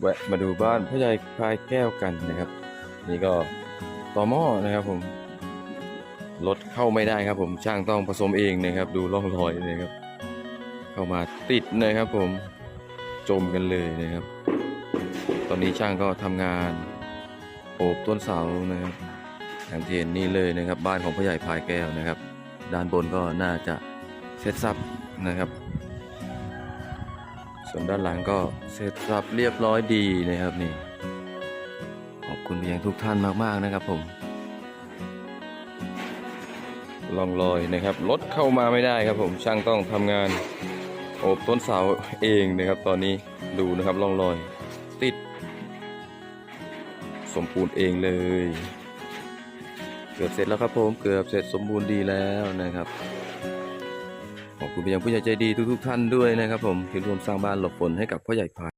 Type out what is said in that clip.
แวะมาดูบ้านพ่อใหญ่พายแก้วกันนะครับ นี่ก็ต่อหม้อนะครับผมรถเข้าไม่ได้ครับ ผมช่างต้องผสมเองนะครับ ดูร่องรอยนะครับ เข้ามาติดนะครับ ผมจมกันเลยนะครับ ตอนนี้ช่างก็ทำงานโอบต้นเสานะครับอย่างที่เห็นนี่เลยนะครับ บ้านของพ่อใหญ่พายแก้วนะครับ ด้านบนก็น่าจะเสร็จสับนะครับ ส่วนด้านหลังก็เสร็จสับเรียบร้อยดีนะครับนี่ ขอบคุณไปยังทุกท่านมากๆนะครับผมลองลอยนะครับรถเข้ามาไม่ได้ครับผมช่างต้องทำงานโอบต้นเสาเองนะครับตอนนี้ดูนะครับลองลอย ติด สมบูรณ์เองเลย เกือบเสร็จแล้วครับผมเกือบเสร็จสมบูรณ์ดีแล้วนะครับ ขอบคุณไปยังผู้ใหญ่ใจดีทุกๆท่านด้วยนะครับผมที่ร่วมสร้างบ้านหลบฝนให้กับพ่อใหญ่พาย